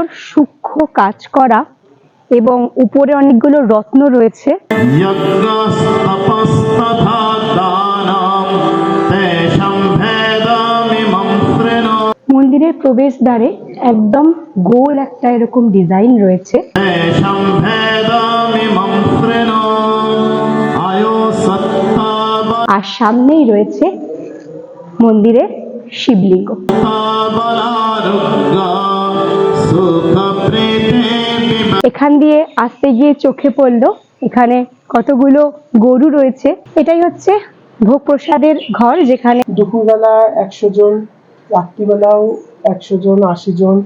সুন্দর সূক্ষ্ম কাজ করা এবং উপরে অনেকগুলো রত্ন রয়েছে। মন্দিরের প্রবেশদ্বারে একদম গোল একটা এরকম ডিজাইন রয়েছে। আর সামনেই রয়েছে মন্দিরের শিবলিঙ্গ। এখান দিয়ে আসতে গিয়ে চোখে পড়ল। এখানে কতগুলো গরু রয়েছে। এটাই হচ্ছে ভোগ প্রসাদের ঘর যেখানে দুপুরবেলা একশো জন রাত্রিবেলাও একশো জন আশি জন।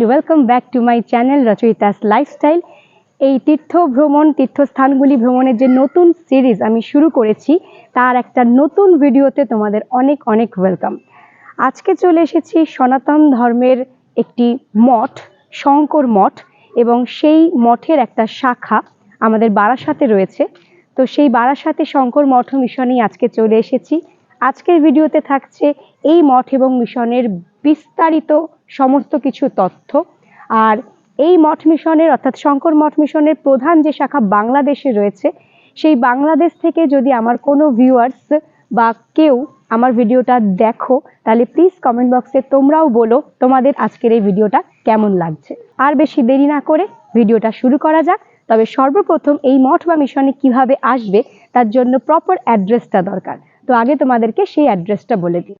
And welcome back to my channel Rachayita's lifestyle এই তীর্থ ভ্রমণ, তীর্থস্থানগুলি ভ্রমণের যে নতুন সিরিজ আমি শুরু করেছি, তার একটা নতুন ভিডিওতে তোমাদের অনেক অনেক ওয়েলকাম আজকে চলে এসেছি সনাতন ধর্মের একটি মঠ, শঙ্কর মঠ, এবং সেই মঠের একটা শাখা আমাদের বারাসাতে রয়েছে। তো সেই বারাসাতে শঙ্কর মঠ মিশনেই আজকে চলে এসেছি। আজকের ভিডিওতে থাকছে এই মঠ এবং মিশনের বিস্তারিত সমস্ত কিছু তথ্য। আর এই মঠ মিশনের, অর্থাৎ শঙ্কর মঠ মিশনের প্রধান যে শাখা বাংলাদেশে রয়েছে, সেই বাংলাদেশ থেকে যদি আমার কোনো ভিউয়ার্স বা কেউ আমার ভিডিওটা দেখো, তাহলে প্লিজ কমেন্ট বক্সে তোমরাও বলো তোমাদের আজকের এই ভিডিওটা কেমন লাগছে। আর বেশি দেরি না করে ভিডিওটা শুরু করা যাক, তবে সর্বপ্রথম এই মঠ বা মিশনে কীভাবে আসবে, তার জন্য প্রপার অ্যাড্রেসটা দরকার। তো আগে তোমাদেরকে সেই অ্যাড্রেসটা বলে দিই।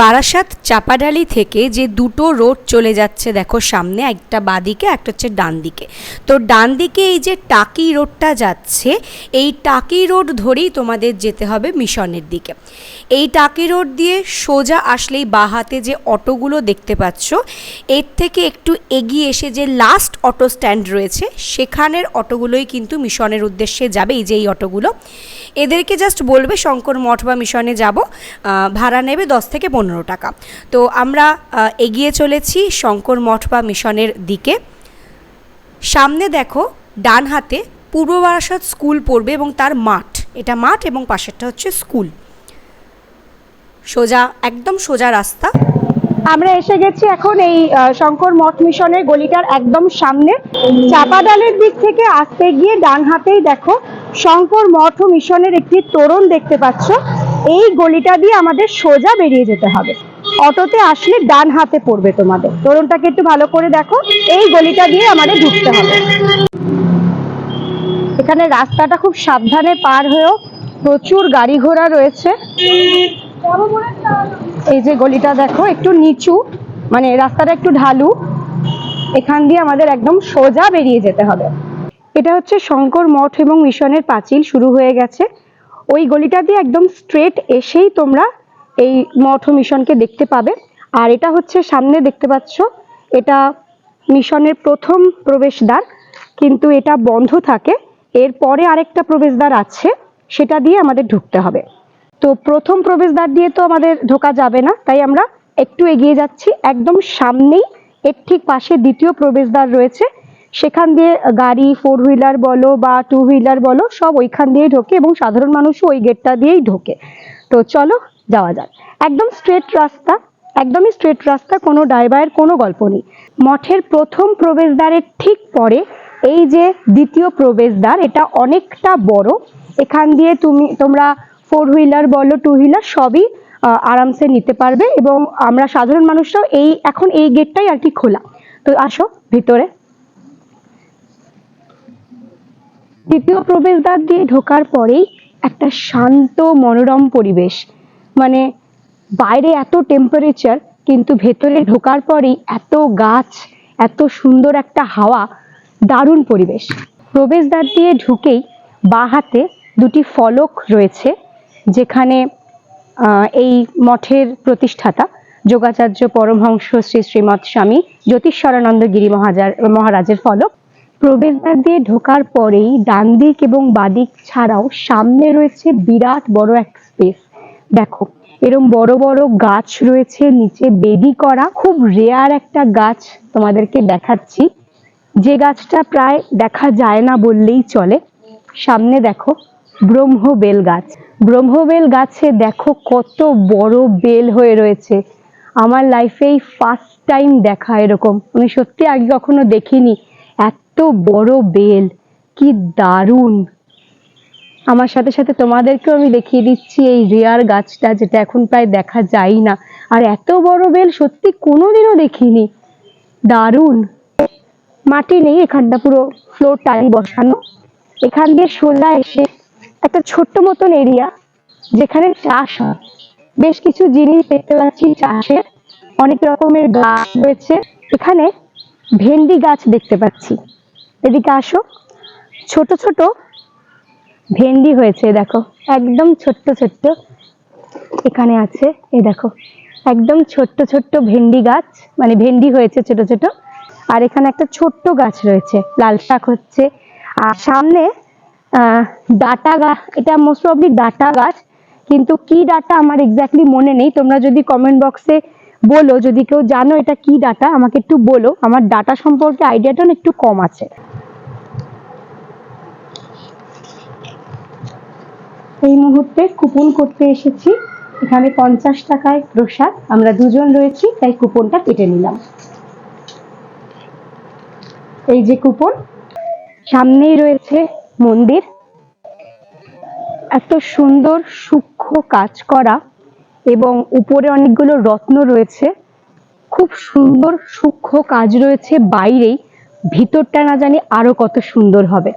বারাসাত চাপাডালি থেকে যে দুটো রোড চলে যাচ্ছে, দেখো সামনে, একটা বাদিকে, একটা হচ্ছে ডান দিকে তো ডান দিকে এই যে টাকি রোডটা যাচ্ছে, এই টাকি রোড ধরেই তোমাদের যেতে হবে মিশনের দিকে। এই টাকি রোড দিয়ে সোজা আসলেই বা হাতে যে অটোগুলো দেখতে পাচ্ছ, এর থেকে একটু এগিয়ে এসে যে লাস্ট অটো স্ট্যান্ড রয়েছে, সেখানের অটোগুলোই কিন্তু মিশনের উদ্দেশ্যে যাবে এই যে এই অটোগুলো। এদেরকে জাস্ট বলবে, শঙ্কর মঠ বা মিশনে যাব। ভাড়া নেবে দশ থেকে পনেরো টাকা। তো আমরা এগিয়ে চলেছি শঙ্কর মঠ বা মিশনের দিকে। সামনে দেখো, ডান হাতে পূর্ব বারাসাত স্কুল পড়বে এবং তার মাঠ। এটা মাঠ এবং পাশেরটা হচ্ছে স্কুল। সোজা, একদম সোজা রাস্তা। আমরা এসে গেছি এখন এই শঙ্কর মঠ মিশনের গলিটার একদম সামনে। চাপাডালের দিক থেকে আসতে গিয়ে ডান হাতেই দেখো শঙ্কর মঠ মিশনের একটি তোরণ দেখতে পাচ্ছ। এই গলিটা দিয়ে আমাদের সোজা বেরিয়ে যেতে হবে। অটোতে আসলে ডান হাতে পড়বে তোমাদের। তোরণটাকে একটু ভালো করে দেখো। এই গলিটা দিয়ে আমাদের ঢুকতে হবে। এখানে রাস্তাটা খুব সাবধানে পার হয়েও প্রচুর গাড়ি ঘোড়া রয়েছে। এই যে গলিটা দেখো, একটু নিচু মানে রাস্তাটা একটু ঢালু। এখান দিয়ে আমাদের একদম সোজা বেরিয়ে যেতে হবে। এটা হচ্ছে শঙ্কর মঠ এবং মিশনের পাঁচিল শুরু হয়ে গেছে। ওই গলিটা দিয়ে একদম স্ট্রেট এসেই তোমরা এই মঠ মিশনকে দেখতে পাবে। আর এটা হচ্ছে সামনে দেখতে পাচ্ছ, এটা মিশনের প্রথম প্রবেশদ্বার, কিন্তু এটা বন্ধ থাকে। এরপরে আরেকটা প্রবেশদ্বার আছে, সেটা দিয়ে আমাদের ঢুকতে হবে। তো প্রথম প্রবেশদ্বার দিয়ে তো আমাদের ঢোকা যাবে না, তাই আমরা একটু এগিয়ে যাচ্ছি। একদম সামনেই, এর ঠিক পাশে দ্বিতীয় প্রবেশদ্বার রয়েছে। সেখান দিয়ে গাড়ি ফোর হুইলার বলো বা টু হুইলার বলো, সব ওইখান দিয়েই ঢোকে এবং সাধারণ মানুষও ওই গেটটা দিয়েই ঢোকে। তো চলো যাওয়া যাক। একদম স্ট্রেট রাস্তা, একদমই স্ট্রেট রাস্তা, কোনো ড্রাইভারের কোনো গল্প নেই। মঠের প্রথম প্রবেশদ্বারের ঠিক পরে এই যে দ্বিতীয় প্রবেশদ্বার, এটা অনেকটা বড়। এখান দিয়ে তুমি, তোমরা ফোর হুইলার বলো টু হুইলার সবই আরামসে নিতে পারবে এবং আমরা সাধারণ মানুষরাও এই, এখন এই গেটটাই আর কি খোলা। তো আসো ভিতরে। দ্বিতীয় প্রবেশদ্বার দিয়ে ঢোকার পরেই একটা শান্ত মনোরম পরিবেশ। মানে বাইরে এত টেম্পারেচার কিন্তু ভেতরে ঢোকার পরেই এত গাছ, এত সুন্দর একটা হাওয়া, দারুণ পরিবেশ। প্রবেশদ্বার দিয়ে ঢুকেই বাঁ হাতে দুটি ফলক রয়েছে, যেখানে এই মঠের প্রতিষ্ঠাতা যোগাচার্য পরমহংস শ্রী শ্রীমৎ স্বামী জ্যোতিষ্বরানন্দ গিরি মহাজার, মহারাজের ফলক। প্রবেশদ্বার দিয়ে ঢোকার পরেই ডান দিক এবং বাদিক ছাড়াও সামনে রয়েছে বিরাট বড় এক স্পেস দেখো, এরম বড় বড় গাছ রয়েছে, নিচে বেদি করা, খুব রেয়ার একটা গাছ তোমাদেরকে দেখাচ্ছি। যে গাছটা প্রায় দেখা যায় না বললেই চলে। সামনে দেখো ব্রহ্মবেল গাছ। ব্রহ্মবেল গাছে দেখো কত বড় বেল হয়ে রয়েছে। আমার লাইফেই ফার্স্ট টাইম দেখা এরকম। আমি সত্যি আগে কখনো দেখিনি। বড় বেল, কি দারুণ। আমার সাথে সাথে তোমাদেরকেও আমি দেখিয়ে দিচ্ছি এই রেয়ার গাছটা, যেটা এখন প্রায় দেখা যায় না। আর এত বড় বেল সত্যি কোনোদিনও দেখিনি। দারুণ। মাটি নেই এখানটা, পুরো ফ্লোর টালি বসানো। এখান দিয়ে সোজা এসে একটা ছোট্ট মতন এরিয়া যেখানে চাষ হয়। বেশ কিছু জিনিস দেখতে পাচ্ছি চাষের অনেক রকমের গাছ রয়েছে। এখানে ভেন্ডি গাছ দেখতে পাচ্ছি। এদিকে আসো। ছোট ছোট ভেন্ডি হয়েছে, দেখো। একদম ছোট্ট ছোট্ট এখানে আছে, এই দেখো। একদম ছোট্ট ছোট্ট ভেন্ডি গাছ মানে ভেন্ডি হয়েছে ছোট ছোট। আর এখানে একটা ছোট্ট গাছ রয়েছে, লাল শাক হচ্ছে। আর সামনে ডাটা গাছ এটা মোস্ট অবলি ডাটা গাছ। কিন্তু কি ডাটা আমার এক্স্যাক্টলি মনে নেই। তোমরা যদি কমেন্ট বক্সে বলো, যদি কেউ জানো এটা কি ডাটা, আমাকে একটু বলো। আমার ডাটা সম্পর্কে আইডিয়াটা একটু কম আছে। এই মুহূর্তে কুপন করতে এসেছি। এখানে পঞ্চাশ টাকায় প্রসাদ। আমরা দুজন রয়েছি, তাই কুপনটা কেটে নিলাম। এই যে কুপন সামনেই রয়েছে মন্দির। এত সুন্দর সূক্ষ্ম কাজ করা এবং উপরে অনেকগুলো রত্ন রয়েছে। খুব সুন্দর সূক্ষ্ম কাজ রয়েছে বাইরেই। ভিতরটা না জানি আরও কত সুন্দর হবে।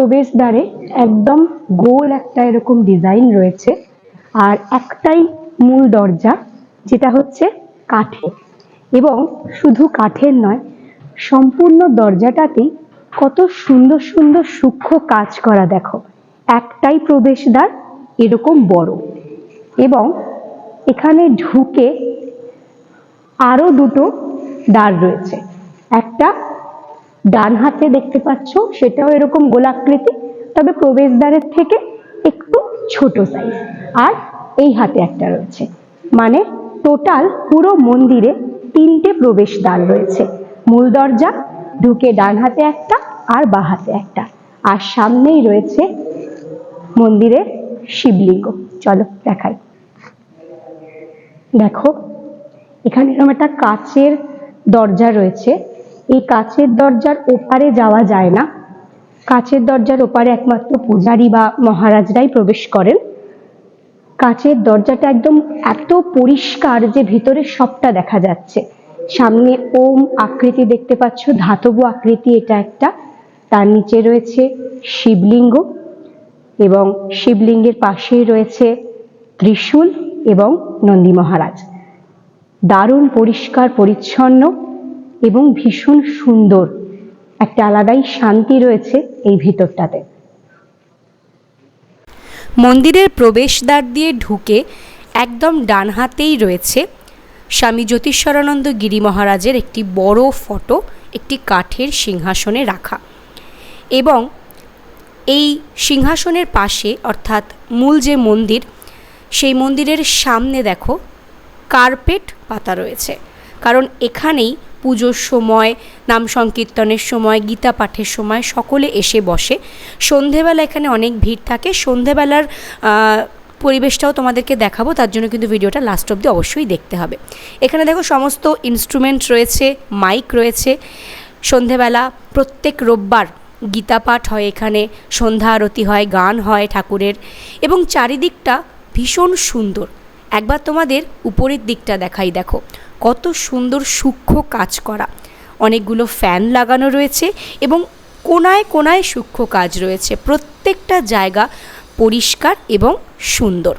প্রবেশদ্বারে একদম গোল একটা এরকম ডিজাইন রয়েছে। আর একটাই মূল দরজা, যেটা হচ্ছে কাঠের এবং শুধু কাঠের নয়, সম্পূর্ণ দরজাটাতেই কত সুন্দর সুন্দর সূক্ষ্ম কাজ করা দেখো। একটাই প্রবেশদ্বার, এরকম বড়। এবং এখানে ঢুকে আরও দুটো দ্বার রয়েছে। একটা ডান হাতে দেখতে পাচ্ছ, সেটাও এরকম গোলাকৃতি, তবে প্রবেশদ্বারের থেকে একটু ছোট সাইজ আর এই হাতে একটা রয়েছে। মানে টোটাল পুরো মন্দিরে তিনটে প্রবেশদ্বার রয়েছে। মূল দরজা, ঢুকে ডান হাতে একটা আর বা হাতে একটা। আর সামনেই রয়েছে মন্দিরের শিবলিঙ্গ। চলো, দেখাই। দেখো, এখানে এরকম একটা কাচের দরজা রয়েছে। এই কাচের দরজার ওপারে যাওয়া যায় না। কাচের দরজার ওপারে একমাত্র পূজারী বা মহারাজরাই প্রবেশ করেন। কাচের দরজাটা একদম এত পরিষ্কার যে ভিতরে সবটা দেখা যাচ্ছে। সামনে ওম আকৃতি দেখতে পাচ্ছ, ধাতব আকৃতি এটা একটা। তার নিচে রয়েছে শিবলিঙ্গ এবং শিবলিঙ্গের পাশেই রয়েছে ত্রিশূল এবং নন্দী মহারাজ। দারুণ পরিষ্কার, পরিচ্ছন্ন। এবং ভীষণ সুন্দর। একটা আলাদাই শান্তি রয়েছে এই ভিতরটাতে। মন্দিরের প্রবেশদ্বার দিয়ে ঢুকে একদম ডান হাতেই রয়েছে স্বামী জ্যোতিষ্বরানন্দ গিরি মহারাজের একটি বড় ফটো, একটি কাঠের সিংহাসনে রাখা। এবং এই সিংহাসনের পাশে, অর্থাৎ মূল যে মন্দির, সেই মন্দিরের সামনে দেখো, কার্পেট পাতা রয়েছে। কারণ এখানেই পুজোর সময়, নাম সংকীর্তনের সময়, গীতা পাঠের সময় সকলে এসে বসে। সন্ধেবেলা এখানে অনেক ভিড় থাকে। সন্ধেবেলার পরিবেশটাও তোমাদেরকে দেখাবো। তার জন্য কিন্তু ভিডিওটা লাস্ট অবধি অবশ্যই দেখতে হবে। এখানে দেখো সমস্ত ইনস্ট্রুমেন্ট রয়েছে মাইক রয়েছে। সন্ধেবেলা প্রত্যেক রোববার গীতা পাঠ হয় এখানে, সন্ধ্যা আরতি হয়, গান হয় ঠাকুরের। এবং চারিদিকটা ভীষণ সুন্দর। একবার তোমাদের উপরের দিকটা দেখাই, দেখো। কত সুন্দর সূক্ষ্ম কাজ করা। অনেকগুলো ফ্যান লাগানো রয়েছে এবং কোনায় কোনায় সূক্ষ্ম কাজ রয়েছে। প্রত্যেকটা জায়গা পরিষ্কার এবং সুন্দর।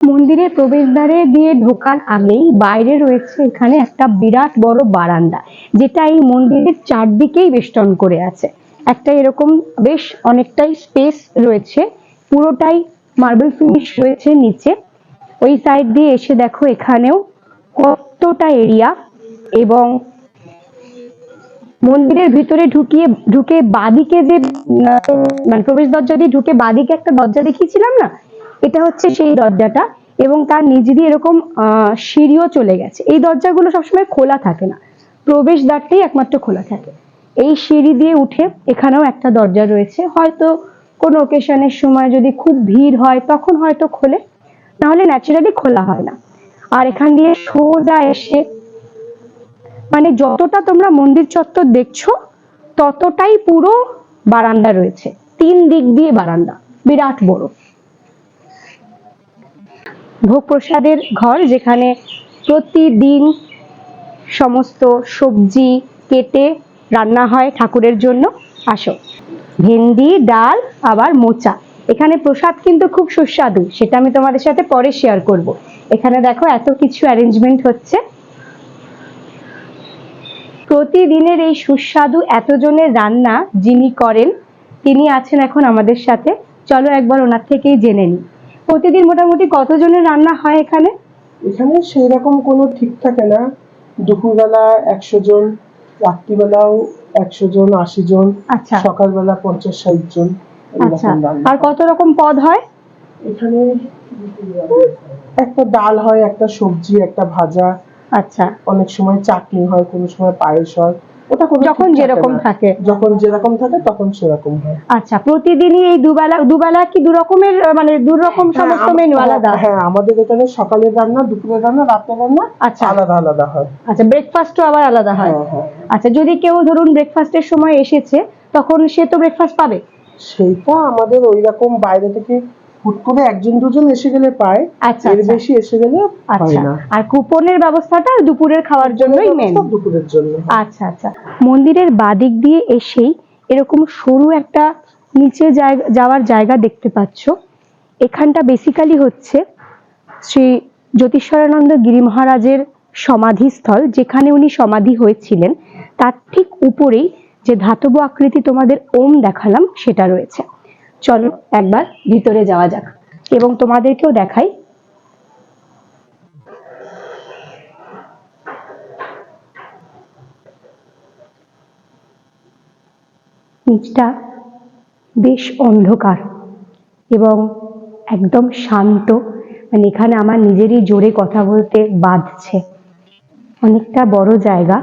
মন্দিরের প্রবেশদ্বারে দিয়ে ঢোকার আগেই বাইরে রয়েছে এখানে একটা বিরাট বড় বারান্দা, যেটা এই মন্দিরের চারদিকেই বেষ্টন করে আছে। একটা এরকম বেশ অনেকটাই স্পেস রয়েছে, পুরোটাই মার্বেল ফিনিশ রয়েছে নিচে। ওই সাইড দিয়ে এসে দেখো এখানেও কতটা এরিয়া এবং মন্দিরের ভিতরে ঢুকিয়ে, ঢুকে বাদিকে যে মানে প্রবেশ দরজা দিয়ে ঢুকে বাদিকে একটা দরজা দেখিয়েছিলাম না? এটা হচ্ছে সেই দরজাটা এবং তার নিচ দিয়ে এরকম সিঁড়িও চলে গেছে। এই দরজাগুলো সবসময় খোলা থাকে না। প্রবেশদ্বারটাই একমাত্র খোলা থাকে। এই সিঁড়ি দিয়ে উঠে এখানেও একটা দরজা রয়েছে। হয়তো কোনো ওকেশনের সময় যদি খুব ভিড় হয়, তখন হয়তো খোলে। নাহলে ন্যাচারালি খোলা হয় না। আর এখান দিয়ে সোজা এসে মানে যতটা তোমরা মন্দির চত্বর দেখছ, ততটাই পুরো বারান্দা রয়েছে। তিন দিক দিয়ে বারান্দা, বিরাট বড়। ভোগ প্রসাদের ঘর যেখানে প্রতিদিন সমস্ত সবজি কেটে রান্না হয় ঠাকুরের জন্য। আসো। ভেন্ডি, ডাল, আবার মোচা। এখানে প্রসাদ কিন্তু খুব সুস্বাদু সেটা আমি তোমাদের সাথে পরে শেয়ার করব। এখানে দেখো এত কিছু অ্যারেঞ্জমেন্ট হচ্ছে। প্রতিদিনের এই সুস্বাদু এতজনের রান্না যিনি করেন তিনি আছেন এখন আমাদের সাথে। চলো একবার ওনার থেকেই জেনে নিই। প্রতিদিন মোটামুটি কতজনের রান্না হয় এখানে? এখানে সেই রকম কোনো ঠিক থাকে না। দুপুরবেলা একশো জন রাত্রিবেলাও একশো জন আশি জন আচ্ছা। সকালবেলা পঞ্চাশ ষাট জন। আচ্ছা আর কত রকম পদ হয়? এখানে একটা ডাল হয় একটা সবজি একটা ভাজা। আচ্ছা। অনেক সময় চাটনি হয় কোনো সময় পায়েস হয়। ওটা যখন যেরকম থাকে। যখন যেরকম থাকে তখন সেরকম হয়। আচ্ছা প্রতিদিনই এই দুবেলা দুবেলা কি দু রকমের আহ, মানে দু রকম হ্যাঁ, সমস্ত মেনু হ্যাঁ, আলাদা? হ্যাঁ আমাদের এখানে সকালের রান্না দুপুরের রান্না রাতের রান্না আচ্ছা। আলাদা আলাদা হয়। আচ্ছা ব্রেকফাস্টও আবার আলাদা হ্যাঁ। হ্যাঁ আচ্ছা যদি কেউ ধরুন ব্রেকফাস্টের সময় এসেছে তখন সে তো ব্রেকফাস্ট পাবে? সেইটা আমাদের ওই রকম বাইরে থেকে হুট করে একজন দুজন এসে গেলে পায়। আচ্ছা, এর আচ্ছা। বেশি এসে গেলে হয় আচ্ছা না। আর কুপনের ব্যবস্থাটা দুপুরের খাওয়ার জন্যই মেন দুপুরের জন্য আচ্ছা আচ্ছা। মন্দিরের বাদিক দিয়ে এসেই এরকম সরু একটা নিচে যাওয়ার জায়গা দেখতে পাচ্ছ। এখানটা বেসিক্যালি হচ্ছে শ্রী জ্যোতিষ্বরানন্দ গিরি মহারাজের সমাধিস্থল যেখানে উনি সমাধি হয়েছিলেন। তার ঠিক উপরেই যে ধাতব আকৃতি তোমাদের ওম দেখালাম, সেটা রয়েছে। চলো একবার ভিতরে যাওয়া যাক এবং তোমাদেরকেও দেখাই। নিচটা বেশ অন্ধকার এবং একদম শান্ত মানে এখানে আমার নিজেরই জোরে কথা বলতে বাধছে। অনেকটা বড় জায়গা।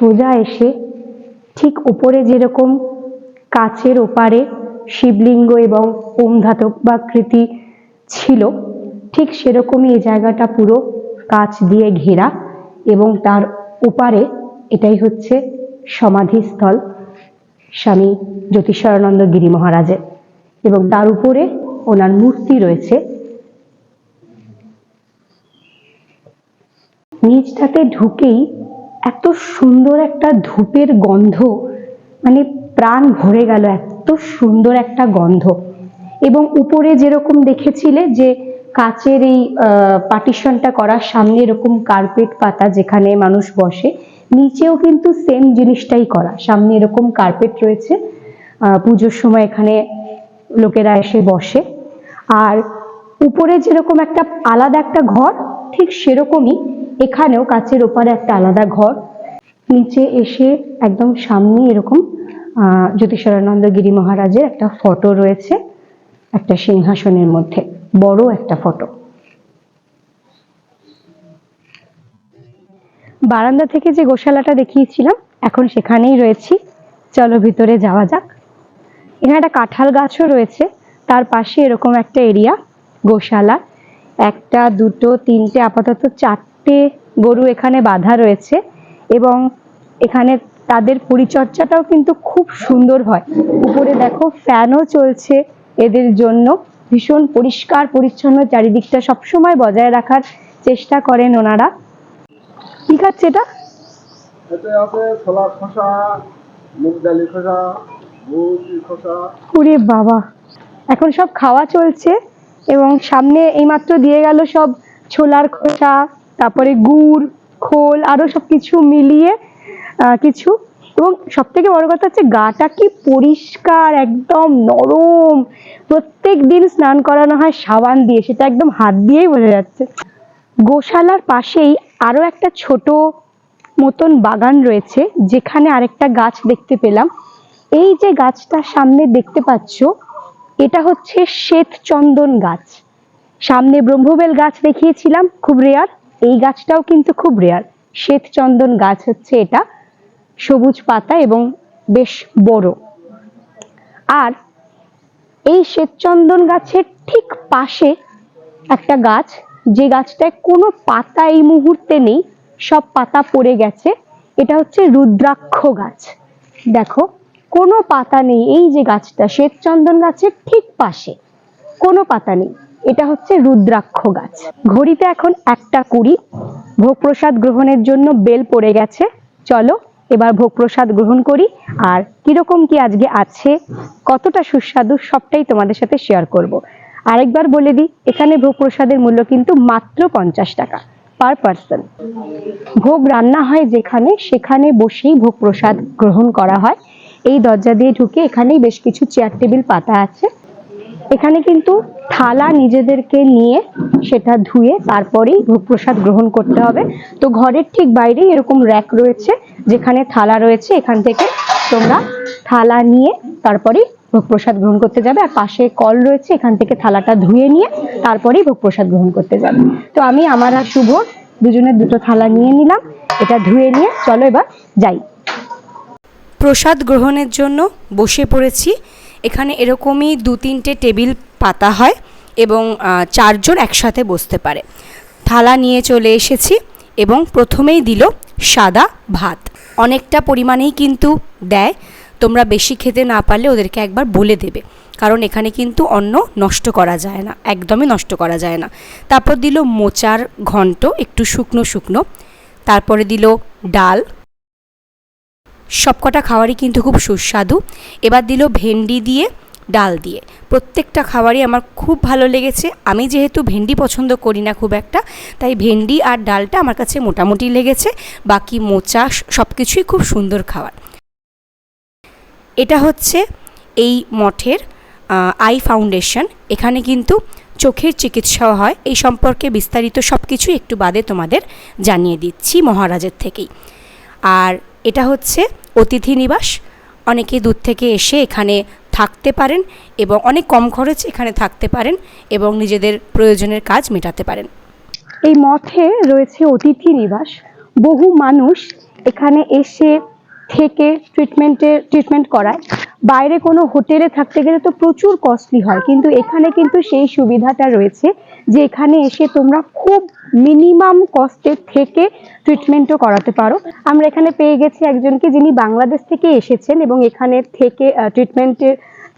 সোজা এসে ঠিক উপরে যেরকম কাচের ওপারে শিবলিঙ্গ এবং ওম ধাতব আকৃতি ছিল, ঠিক সেরকমই এই জায়গাটা পুরো কাচ দিয়ে ঘেরা এবং তার ওপারে এটাই হচ্ছে সমাধিস্থল স্বামী জ্যোতিষানন্দ গিরি মহারাজের এবং তার উপরে ওনার মূর্তি রয়েছে। নিচটাতে ঢুকেই এত সুন্দর একটা ধূপের গন্ধ মানে প্রাণ ভরে গেল, এত সুন্দর একটা গন্ধ। এবং উপরে যেরকম দেখেছিলে যে কাচের এই পার্টিশনটা করার সামনে এরকম কার্পেট পাতা যেখানে মানুষ বসে, নিচেও কিন্তু সেম জিনিসটাই করা। সামনে এরকম কার্পেট রয়েছে পুজোর সময় এখানে লোকেরা এসে বসে। আর উপরে যেরকম একটা আলাদা একটা ঘর, ঠিক সেরকমই এখানেও কাচের ওপারে একটা আলাদা ঘর। নিচে এসে একদম সামনে এরকম আহ জ্যোতিষানন্দ গিরি মহারাজের একটা ফটো রয়েছে, একটা সিংহাসনের মধ্যে, বড় একটা ফটো। বারান্দা থেকে যে গোশালাটা দেখিয়েছিলাম, এখন সেখানেই রয়েছি। চলো ভিতরে যাওয়া যাক। এখানে একটা কাঁঠাল গাছও রয়েছে, তার পাশে এরকম একটা এরিয়া, গোশালা। একটা, দুটো, তিনটে, আপাতত চারটে গরু এখানে বাঁধা রয়েছে এবং এখানে তাদের পরিচর্যাটাও কিন্তু খুব সুন্দর হয়। উপরে দেখো ফ্যানও চলছে এদের জন্য। ভীষণ পরিষ্কার পরিচ্ছন্ন চারিদিকটা সবসময় বজায় রাখার চেষ্টা করেন ওনারা। কি খাচ্ছে এটা? ওরে বাবা! এখন সব খাওয়া চলছে এবং সামনে এইমাত্র দিয়ে গেল সব ছোলার খোসা তারপরে গুড়, খোল আরও সব কিছু মিলিয়ে কিছু। এবং সব থেকে বড় কথা হচ্ছে গাটা কি পরিষ্কার, একদম নরম। প্রত্যেক দিন স্নান করানো হয় সাবান দিয়ে, সেটা একদম হাত দিয়েই বোঝা যাচ্ছে। গোশালার পাশেই আরও একটা ছোট মতন বাগান রয়েছে, যেখানে আরেকটা গাছ দেখতে পেলাম। এই যে গাছটা সামনে দেখতে পাচ্ছ, এটা হচ্ছে শ্বেত চন্দন গাছ। সামনে ব্রহ্মবেল গাছ দেখিয়েছিলাম, খুব রেয়ার এই গাছটাও কিন্তু খুব রেয়ার শ্বেত চন্দন গাছ হচ্ছে এটা, সবুজ পাতা এবং বেশ বড়। আর এই শ্বেতচন্দন গাছের ঠিক পাশে একটা গাছ, যে গাছটায় কোনো পাতা এই মুহূর্তে নেই, সব পাতা পড়ে গেছে। এটা হচ্ছে রুদ্রাক্ষ গাছ। দেখো, কোনো পাতা নেই এই যে গাছটা, শ্বেতচন্দন গাছের ঠিক পাশে। কোনো পাতা নেই। এটা হচ্ছে রুদ্রাক্ষ গাছ। ঘড়িতে এখন একটা কুড়ি। ভোগ প্রসাদ গ্রহণের জন্য বেল পড়ে গেছে। চলো, এবার ভোগ প্রসাদ গ্রহণ করি। আর কীরকম কি আজকে আছে, কতটা সুস্বাদু, সবটাই তোমাদের সাথে শেয়ার করব। আরেকবার বলে দিই, এখানে ভোগ প্রসাদের মূল্য কিন্তু মাত্র পঞ্চাশ টাকা পার পার্সন ভোগ রান্না হয় যেখানে, সেখানে বসেই ভোগ প্রসাদ গ্রহণ করা হয়। এই দরজা দিয়ে ঢুকে এখানেই বেশ কিছু চেয়ার টেবিল পাতা আছে। এখানে কিন্তু থালা নিজেদেরকে নিয়ে সেটা ধুয়ে তারপরেই ভোগ প্রসাদ গ্রহণ করতে হবে। তো ঘরের ঠিক বাইরেই এরকম র্যাক রয়েছে, যেখানে থালা রয়েছে, এখান থেকে তোমরা থালা নিয়ে তারপরেই ভোগ প্রসাদ গ্রহণ করতে যাবে। আর পাশে কল রয়েছে, এখান থেকে থালাটা ধুয়ে নিয়ে তারপরেই ভোগ প্রসাদ গ্রহণ করতে যাবে। তো আমি, আমার আর শুভ দুজনের দুটো থালা নিয়ে নিলাম, এটা ধুয়ে নিয়ে চলো এবার যাই। প্রসাদ গ্রহণের জন্য বসে পড়েছি। এখানে এরকমই দু তিনটে টেবিল পাতা হয় এবং চারজন একসাথে বসতে পারে। থালা নিয়ে চলে এসেছি এবং প্রথমেই দিল সাদা ভাত। অনেকটা পরিমাণেই কিন্তু দেয়, তোমরা বেশি খেতে না পারলে ওদেরকে একবার বলে দেবে। কারণ এখানে কিন্তু অন্ন নষ্ট করা যায় না, একদমই নষ্ট করা যায় না। তারপর দিল মোচার ঘন্ট, একটু শুকনো শুকনো। তারপরে দিল ডাল সবকটা খাবারই কিন্তু খুব সুস্বাদু। এবার দিল ভেন্ডি দিয়ে, ডাল দিয়ে। প্রত্যেকটা খাবারই আমার খুব ভালো লেগেছে। আমি যেহেতু ভেন্ডি পছন্দ করি না খুব একটা, তাই ভেন্ডি আর ডালটা আমার কাছে মোটামুটি লেগেছে। বাকি মোচা সব কিছুই খুব সুন্দর খাবার এটা হচ্ছে এই মঠের আই ফাউন্ডেশন। এখানে কিন্তু চোখের চিকিৎসাও হয়। এই সম্পর্কে বিস্তারিত সব কিছুই একটু বাদে তোমাদের জানিয়ে দিচ্ছি মহারাজের থেকেই। আর এটা হচ্ছে অতিথি নিবাস। অনেকে দূর থেকে এসে এখানে থাকতে পারেন এবং অনেক কম খরচে এখানে থাকতে পারেন এবং নিজেদের প্রয়োজনের কাজ মেটাতে পারেন। এই মঠে রয়েছে অতিথি নিবাস। বহু মানুষ এখানে এসে থেকে ট্রিটমেন্টের ট্রিটমেন্ট করায়। বাইরে কোনো হোটেলে থাকতে গেলে তো প্রচুর কস্টলি হয়, কিন্তু এখানে কিন্তু সেই সুবিধাটা রয়েছে যে এখানে এসে তোমরা খুব মিনিমাম কস্টের থেকে ট্রিটমেন্টও করাতে পারো। আমরা এখানে পেয়ে গেছি একজনকে যিনি বাংলাদেশ থেকে এসেছেন এবং এখানে থেকে ট্রিটমেন্টে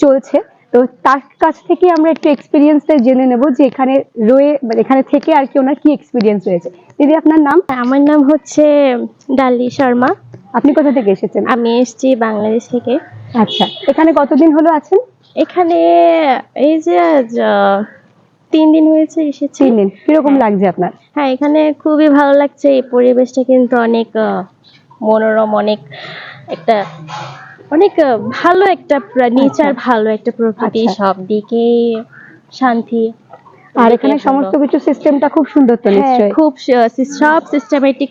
চলছে। তো তার কাছ থেকে আমরা একটু এক্সপিরিয়েন্সটা জেনে নেব যে এখানে রয়ে মানে এখানে থেকে আর কি ওনার কি এক্সপিরিয়েন্স রয়েছে। দিদি, আপনার নাম? আমার নাম হচ্ছে ডালি শর্মা। আপনি কোথা থেকে এসেছেন? আমি এসেছি বাংলাদেশ থেকে। আচ্ছা এখানে কতদিন হলো আছেন? এখানে এই যে তিন দিন হয়েছে এসেছি। তিন দিন কীরকম লাগছে আপনার? হ্যাঁ এখানে খুবই ভালো লাগছে এই পরিবেশটা কিন্তু অনেক মনোরম অনেক একটা অনেক ভালো একটা নেচার ভালো একটা প্রকৃতি আচ্ছা। সব দিকে শান্তি। আর এখানে সমস্ত কিছু সিস্টেমটা খুব সুন্দর তো হ্যাঁ নিশ্চয়ই। খুব সব সিস্টেমেটিক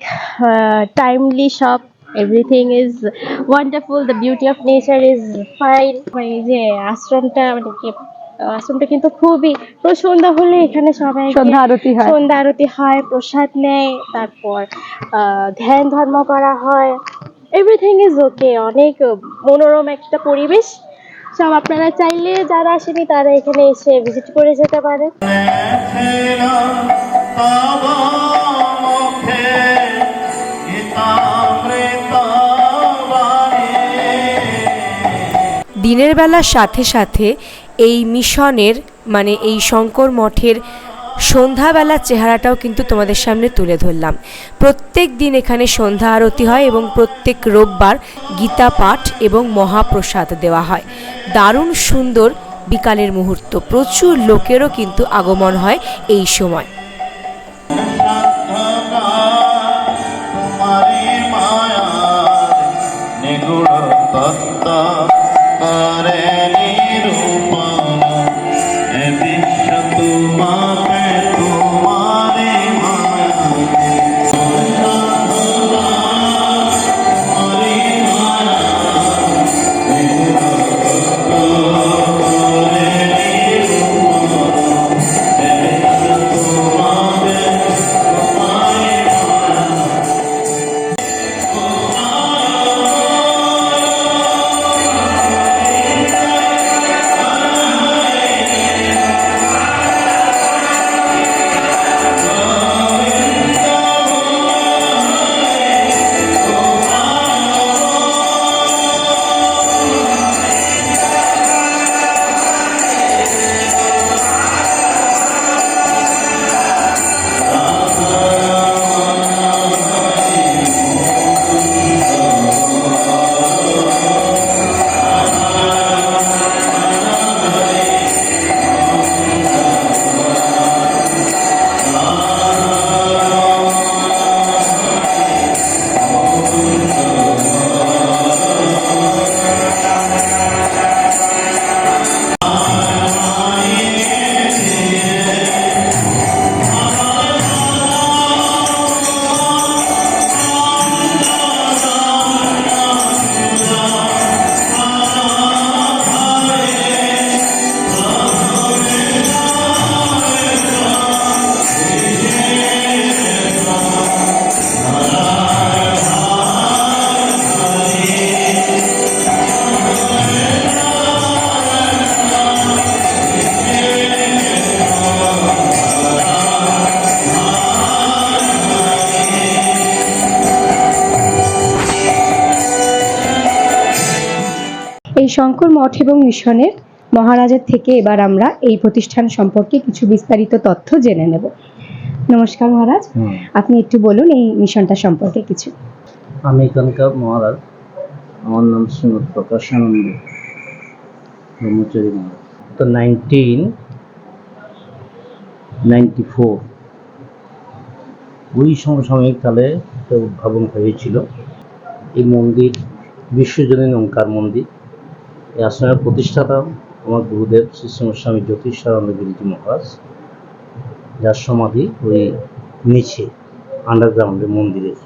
টাইমলি সব everything is wonderful the beauty of nature is fine এই যে আশ্রমটা মানে কি আশ্রমটা কিন্তু খুবই তো সন্ধ্যা হলে এখানে সবাই সন্ধ্যা আরতি হয়। সন্ধ্যা আরতি হয় প্রসাদ নেয় তারপর আহ, ধ্যান ধর্ম করা হয়। এভরিথিং ইজ ওকে অনেক মনোরম একটা পরিবেশ। সব আপনারা চাইলে যারা আসেনি তারা এখানে এসে ভিজিট করে যেতে পারে। ছেড়া তব মুখে গীতামৃত দিনের বেলার সাথে সাথে এই মিশনের মানে এই শঙ্কর মঠের সন্ধ্যাবেলার চেহারাটাও কিন্তু তোমাদের সামনে তুলে ধরলাম। প্রত্যেক দিন এখানে সন্ধ্যা আরতি হয় এবং প্রত্যেক রোববার গীতা পাঠ এবং মহাপ্রসাদ দেওয়া হয়। দারুণ সুন্দর বিকালের মুহূর্ত। প্রচুর লোকেরও কিন্তু আগমন হয় এই সময়। তোমারি রে শঙ্কর মঠ এবং মিশনের মহারাজের থেকে এবার আমরা এই প্রতিষ্ঠান সম্পর্কে কিছু বিস্তারিত তথ্য জেনে নেব। নমস্কার মহারাজ। আপনি একটু বলুন এই মিশনটা সম্পর্কে কিছু। আমি এখানকার মহারাজ। আমার নাম শ্রীমৎ প্রকাশানন্দ ব্রহ্মচারী মহারাজ। তো নাইনটিন নাইনটি ফোর ওই সমসাময়িককালে উদ্ভাবন হয়েছিল। এই মন্দির বিশ্বজনীন ওঙ্কার মন্দির। এই আশ্রমের প্রতিষ্ঠাতা আমার গুরুদেব শ্রী স্বামী জ্যোতিষানন্দ গিরিজি মহারাজ। যার সমাধি ওই নিচে আন্ডারগ্রাউন্ডে মন্দিরের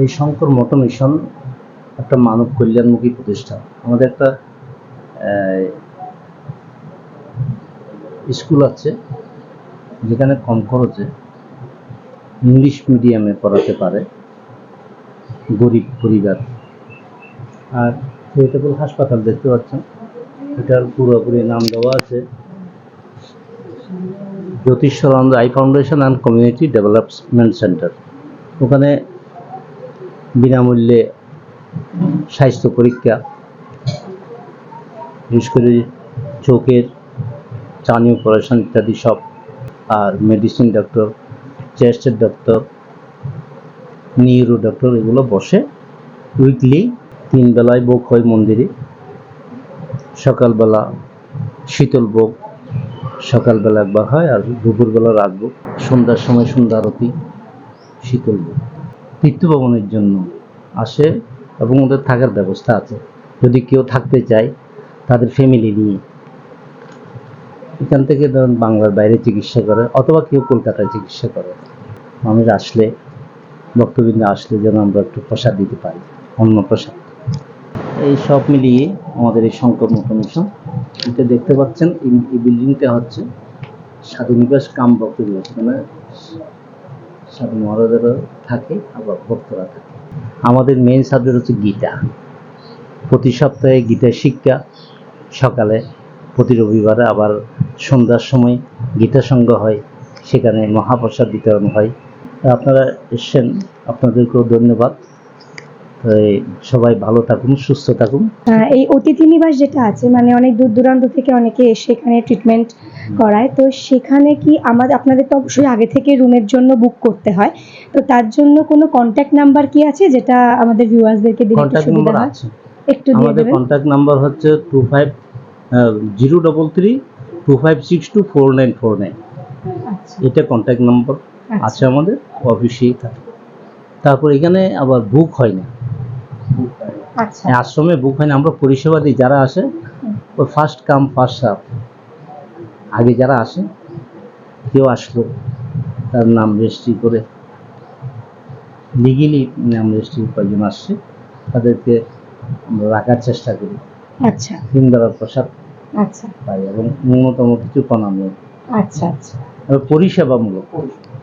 এই শঙ্কর মঠ মিশন একটা মানব কল্যাণমুখী প্রতিষ্ঠান। আমাদের একটা স্কুল আছে, যেখানে কম খরচে ইংলিশ মিডিয়ামে পড়াতে পারে গরিব পরিবার। আর চ্যারিটেবল হাসপাতাল দেখতে পাচ্ছেন। এটার পুরোপুরি নাম দেওয়া আছে Jyotishananda eye foundation and community development centre. ওখানে বিনামূল্যে স্বাস্থ্য পরীক্ষা, বিশেষ করে চোখের, চানি অপারেশন ইত্যাদি সব। আর মেডিসিন ডক্টর চেস্টের ডক্টর নিউরো ডক্টর এগুলো বসে উইকলি তিন বেলায় ভোগ হয় মন্দিরে। সকালবেলা শীতল ভোগ, সকালবেলা একবার হয় আর দুপুরবেলা রাখব সন্ধ্যার সময় সন্ধ্যা আরতি, শীতল ভোগ। পিতৃভবনের জন্য আসে এবং ওদের থাকার ব্যবস্থা আছে। যদি কেউ থাকতে চায় তাদের ফ্যামিলি নিয়ে। এখান থেকে ধরুন বাংলার বাইরে চিকিৎসা করে অথবা কেউ কলকাতায় চিকিৎসা করে। মানুষ আসলে, ভক্তবৃন্দ আসলে যেন আমরা একটু প্রসাদ দিতে পারি অন্য প্রসাদ। এই সব মিলিয়ে আমাদের এই শঙ্কর মঠ মিশন, এটা দেখতে পাচ্ছেন, এই বিল্ডিংটা হচ্ছে সাধু নিবাস কাম ভক্ত নিবাস মানে সাধু মহারাজারা থাকে, আবার ভক্তরা থাকে। আমাদের মেন সাবজেক্ট হচ্ছে গীতা। প্রতি সপ্তাহে গীতা শিক্ষা, সকালে প্রতি রবিবারে আবার সন্ধ্যার সময় গীতা সংঘ হয়, সেখানে মহাপ্রসাদ বিতরণ হয়। আপনারা এসছেন, আপনাদেরকেও ধন্যবাদ। সবাই ভালো থাকুন সুস্থ থাকুন। এই অতিথি নিবাস যেটা আছে মানে অনেক দূর দূরান্ত থেকে অনেকে এসে এখানে ট্রিটমেন্ট করায়। তো সেখানে কি আমাদের আপনাদের তো অবশ্যই আগে থেকে রুমের জন্য বুক করতে হয়। তো তার জন্য কোনো কন্ট্যাক্ট নাম্বার কি আছে যেটা আমাদের ভিউয়ার্সদেরকে দিলে একটু সুবিধা হয়? একটু দিয়ে আমাদের দেবেন। কন্ট্যাক্ট নাম্বার হচ্ছে two five zero double three two five six two four nine four nine আচ্ছা। এটা কন্ট্যাক্ট নাম্বার আছে আমাদের অফিসেই থাকে। তারপর এখানে আবার বুক হয় না আচ্ছা আশ্রমে বুক হয় না আমরা পরিষেবা দিই যারা আসে ওই ফার্স্ট কাম ফার্স্ট সার্ভ আগে যারা আসে কেউ আসলো তার নাম রেজিস্ট্রি করে লিগেলি নাম রেজিস্ট্রি কয়েকজন আসছে তাদেরকে আমরা রাখার চেষ্টা করি। আচ্ছা। তিন বেলার প্রসাদ আচ্ছা। পাই এবং ন্যূনতম কিছু পানা নেই আচ্ছা। আচ্ছা পরিষেবামূলক। আচ্ছা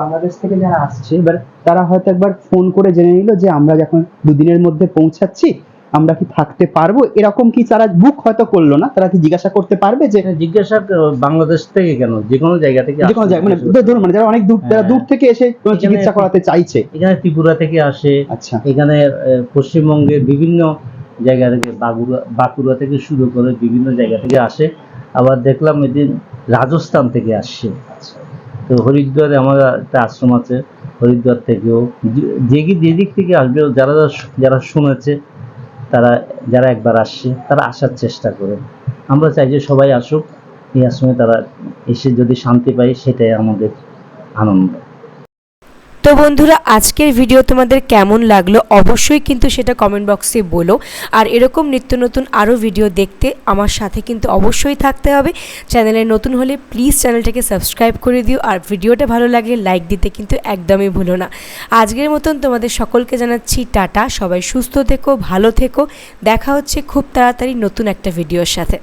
বাংলাদেশ থেকে যারা আসছে এবার তারা হয়তো একবার ফোন করে জেনে নিল যে আমরা যখন দুদিনের মধ্যে পৌঁছাচ্ছি আমরা কি থাকতে পারব? এরকম কি তারা বুক হয়তো করল না? তারা কি জিজ্ঞাসা করতে পারবে যে জিজ্ঞাসা বাংলাদেশ থেকে কেন? যে কোনো জায়গা থেকে যে কোনো জায়গায় মানে ধরুন মানে যারা অনেক দূর যারা হ্যাঁ। দূর থেকে এসে চিকিৎসা করাতে চাইছে। এখানে ত্রিপুরা থেকে আসে। আচ্ছা। এখানে পশ্চিমবঙ্গের বিভিন্ন জায়গা থেকে বাগুড়া বাঁকুড়া থেকে শুরু করে বিভিন্ন জায়গা থেকে আসে। আবার দেখলাম এদিন রাজস্থান থেকে আসছে। তো হরিদ্বারে আমার একটা আশ্রম আছে, হরিদ্বার থেকেও। যে- যেদিক থেকে আসবে, যারা যারা শুনেছে, তারা, যারা একবার আসছে, তারা আসার চেষ্টা করে। আমরা চাই যে সবাই আসুক, এই আশ্রমে তারা এসে যদি শান্তি পায়, সেটাই আমাদের আনন্দ। তো বন্ধুরা, আজকের ভিডিও তোমাদের কেমন লাগল অবশ্যই কিন্তু সেটা কমেন্ট বক্সে বলো। আর এরকম নিত্য নতুন আরও ভিডিও দেখতে আমার সাথে কিন্তু অবশ্যই থাকতে হবে। চ্যানেলে নতুন হলে প্লিজ চ্যানেলটাকে সাবস্ক্রাইব করে দিও। আর ভিডিওটা ভালো লাগলে লাইক দিতে কিন্তু একদমই ভুলো না। আজকের মতন তোমাদের সকলকে জানাচ্ছি টাটা। সবাই সুস্থ থেকো, ভালো থেকো। দেখা হচ্ছে খুব তাড়াতাড়ি নতুন একটা ভিডিওর সাথে।